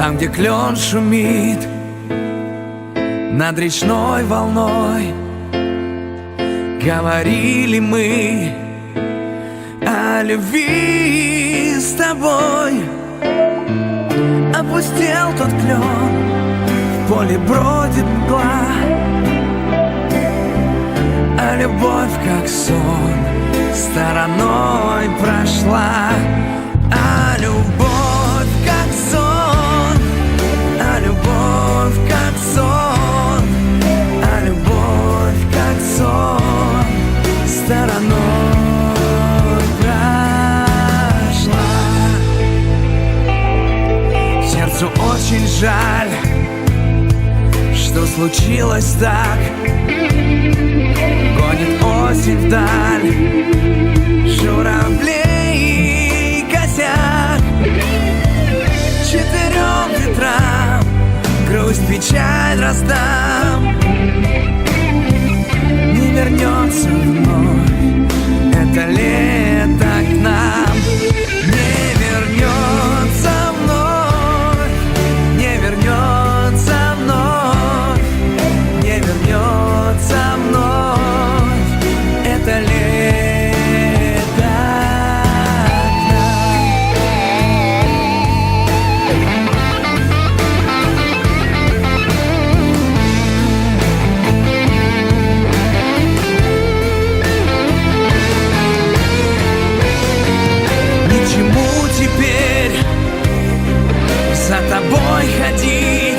Там, где клен шумит Над речной волной Говорили мы О любви с тобой. Опустел тот клен В поле бродит мгла А любовь как сон Стороной прошла Стороной прошла Сердцу очень жаль Что случилось так. Гонит осень вдаль Журавлей косяк Четырем ветрам Грусть, печаль раздам тобой ходить.